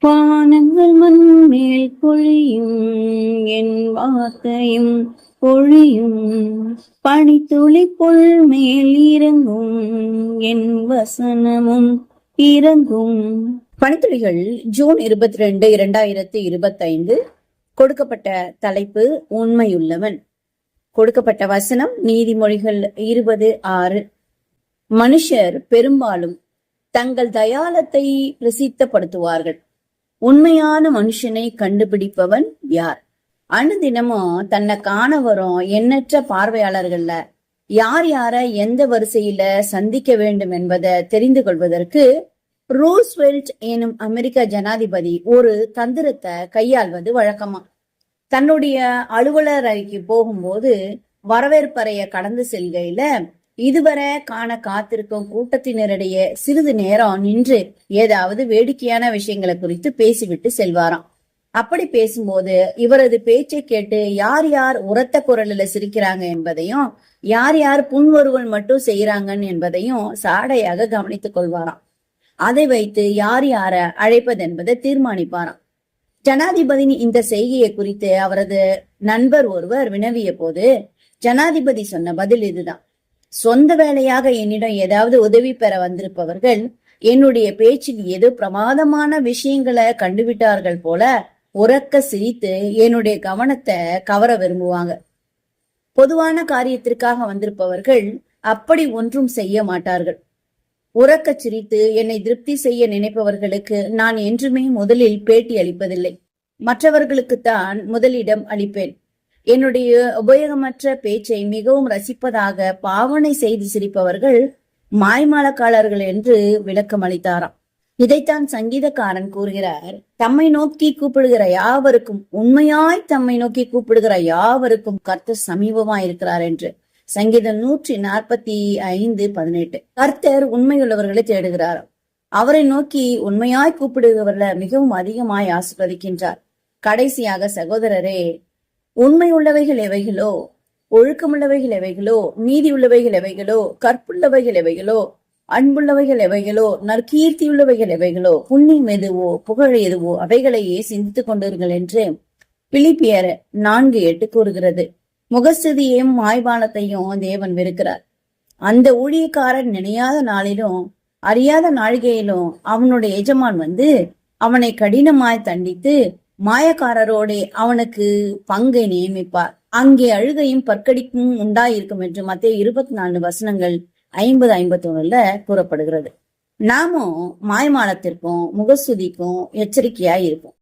வானங்கள் மண்மேல் பொழியும் என் வார்த்தையும் பொழியும். பனித்துளி புல் மேல் இறங்கும் என் வசனமும் இறங்கும். பனித்துளிகள் ஜூன் இருபத்தி ரெண்டு இரண்டாயிரத்தி இருபத்தைந்து. கொடுக்கப்பட்ட தலைப்பு உண்மையுள்ளவன். கொடுக்கப்பட்ட வசனம் நீதிமொழிகள் இருபது ஆறு. மனுஷர் பெரும்பாலும் தங்கள் தயாளத்தை பிரசித்தப்படுத்துவார்கள் உண்மையான மனுஷனை கண்டுபிடிப்பவன் யார்? அனுதினமும் தன்னை காண வரும் எண்ணற்ற பார்வையாளர்கள்ல யார் யார எந்த வரிசையில சந்திக்க வேண்டும் என்பதை தெரிந்து கொள்வதற்கு ரூஸ்வெல்ட் எனும் அமெரிக்க ஜனாதிபதி ஒரு தந்திரத்தை கையாள்வது வழக்கமா? தன்னுடைய அலுவலர் அறைக்கு போகும்போது வரவேற்பறைய கடந்து செல்கையில இதுவரை காண காத்திருக்கும் கூட்டத்தினரிடையே சிறிது நேரம் நின்று ஏதாவது வேடிக்கையான விஷயங்களை குறித்து பேசிவிட்டு செல்வாராம். அப்படி பேசும்போது இவரது பேச்சை கேட்டு யார் யார் உரத்த குரல்ல சிரிக்கிறாங்க என்பதையும் யார் யார் புன்வருவல் மட்டும் செய்யறாங்கன்னு என்பதையும் சாடையாக கவனித்துக் கொள்வாராம். அதை வைத்து யார் யார அழைப்பது என்பதை தீர்மானிப்பாராம். ஜனாதிபதியின் இந்த செய்கையை குறித்து அவரது நண்பர் ஒருவர் வினவிய போது ஜனாதிபதி சொன்ன பதில் இதுதான். சொந்த வேலையாக என்னிடம் ஏதாவது உதவி பெற வந்திருப்பவர்கள் என்னுடைய பேச்சில் ஏதோ பிரமாதமான விஷயங்களை கண்டுவிட்டார்கள் போல உறக்க சிரித்து என்னுடைய கவனத்தை கவர விரும்புவாங்க. பொதுவான காரியத்திற்காக வந்திருப்பவர்கள் அப்படி ஒன்றும் செய்ய மாட்டார்கள். உறக்க சிரித்து என்னை திருப்தி செய்ய நினைப்பவர்களுக்கு நான் என்றுமே முதலில் பேட்டி அளிப்பதில்லை. மற்றவர்களுக்குத்தான் முதலிடம் அளிப்பேன். என்னுடைய உபயோகமற்ற பேச்சை மிகவும் ரசிப்பதாக பாவனை செய்து சிரிப்பவர்கள் மாய்மாலக்காரர்கள் என்று விளக்கம் அளித்தாராம். இதைத்தான் சங்கீதக்காரன் கூறுகிறார் தம்மை நோக்கி கூப்பிடுகிற யாவருக்கும் உண்மையாய் தம்மை நோக்கி கூப்பிடுகிற யாவருக்கும் கர்த்தர் சமீபமாய் இருக்கிறார் என்று. சங்கீதம் நூற்றி நாற்பத்தி ஐந்து பதினெட்டு. கர்த்தர் உண்மையுள்ளவர்களை தேடுகிறார் அவரை நோக்கி உண்மையாய் கூப்பிடுகிறவர்களை மிகவும் அதிகமாய் ஆசிர்வதிக்கின்றார். கடைசியாக சகோதரரே உண்மை உள்ளவைகள் எவைகளோ ஒழுக்கமுள்ளவைகள் எவைகளோ நீதி உள்ளவைகள் எவைகளோ கற்புள்ளவைகள் எவைகளோ அன்புள்ளவைகள் எவைகளோ நற்கீர்த்தியுள்ளவைகள் எவைகளோ புண்ணியம் எதுவோ புகழ் எதுவோ அவைகளையே சிந்தித்துக் கொண்டீர்கள் என்று பிலிப்பியர் நான்கு எட்டு கூறுகிறது. முகஸ்துதியையும் மாய்பானத்தையும் தேவன் வெறுக்கிறார். அந்த ஊழியக்காரன் நினையாத நாளிலும் அறியாத நாழிகையிலும் அவனுடைய எஜமான் வந்து அவனை கடினமாய் தண்டித்து மாயக்காரரோடே அவனுக்கு பங்கை நியமிப்பார். அங்கே அழுகையும் பற்கடிக்கும் உண்டாயிருக்கும் என்று மத்திய இருபத்தி நாலு வசனங்கள் ஐம்பது ஐம்பத்தி ஒண்ணுல கூறப்படுகிறது. நாமும் மாய்மாலத்திற்கும் முகஸ்துதிக்கும் எச்சரிக்கையாய் இருப்போம்